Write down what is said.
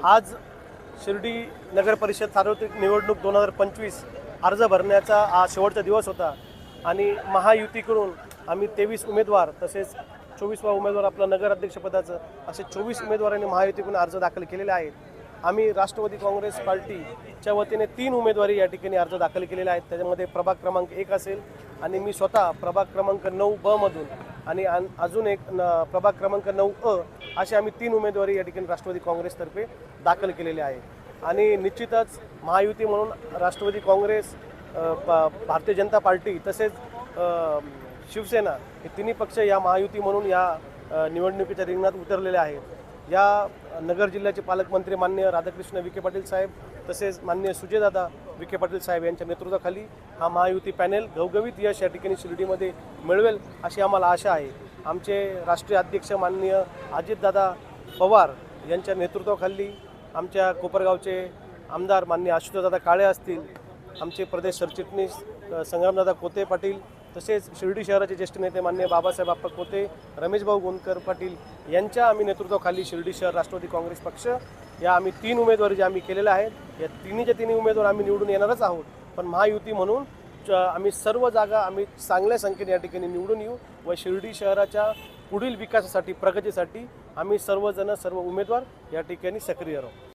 आज शिर्डी नगर परिषद सार्वत्रिक निवडणूक दोन हजार पंचवीस अर्ज भरण्याचा हा शेवटचा दिवस होता आणि महायुतीकडून आम्ही तेवीस उमेदवार तसेच चोवीसवा उमेदवार आपला नगराध्यक्षपदाचं असे चोवीस उमेदवारांनी महायुतीकडून अर्ज दाखल केलेले आहेत. आम्ही राष्ट्रवादी काँग्रेस पार्टीच्या वतीने तीन उमेदवारी या ठिकाणी अर्ज दाखल केलेले आहेत. त्याच्यामध्ये प्रभाग क्रमांक एक असेल आणि मी स्वतः प्रभाग क्रमांक नऊ ब मधून आणि आन- अजून एक न- प्रभाग क्रमांक नऊ अ असे आम्ही तीन उमेदवारी या ठिकाणी राष्ट्रवादी काँग्रेसतर्फे दाखल केलेले आहे. आणि निश्चितच महायुती म्हणून राष्ट्रवादी काँग्रेस प- भारतीय जनता पार्टी तसेच शिवसेना हे तिन्ही पक्ष या महायुती म्हणून या निवडणुकीच्या रिंगणात उतरलेले आहेत. या नगर जिल्ह्याचे पालकमंत्री मान्य राधाकृष्ण विखे पाटील साहेब तसेच मान्य सुजयदादा विखे पाटील साहेब यांच्या नेतृत्वाखाली हा महायुती पॅनेल घवघवीत यश या ठिकाणी शिर्डीमध्ये मिळवेल अशी आम्हाला आशा आहे. आमचे राष्ट्रीय अध्यक्ष माननीय अजितदादा पवार यांच्या नेतृत्वाखाली आमच्या कोपरगावचे आमदार मान्य आशुतोषदादा काळे असतील आमचे प्रदेश सरचिटणीस संग्रामदादा कोते पाटील तसेच शिर्डी शहराचे ज्येष्ठ नेते मान्य बाबासाहेब आप्पा कोते रमेशभाऊ गोंदकर पाटील यांच्या आम्ही नेतृत्वाखाली शिर्डी शहर राष्ट्रवादी काँग्रेस पक्ष या आम्ही तीन उमेदवारी जे आम्ही केलेल्या आहेत या तिन्हीच्या तिन्ही उमेदवार आम्ही निवडून येणारच आहोत. पण महायुती म्हणून आम्ही सर्व जागा आम्ही चांगल्या संख्येने या ठिकाणी निवडून येऊ व शिर्डी शहराच्या पुढील विकासासाठी प्रगतीसाठी आम्ही सर्वजण सर्व उमेदवार या ठिकाणी सक्रिय राहू.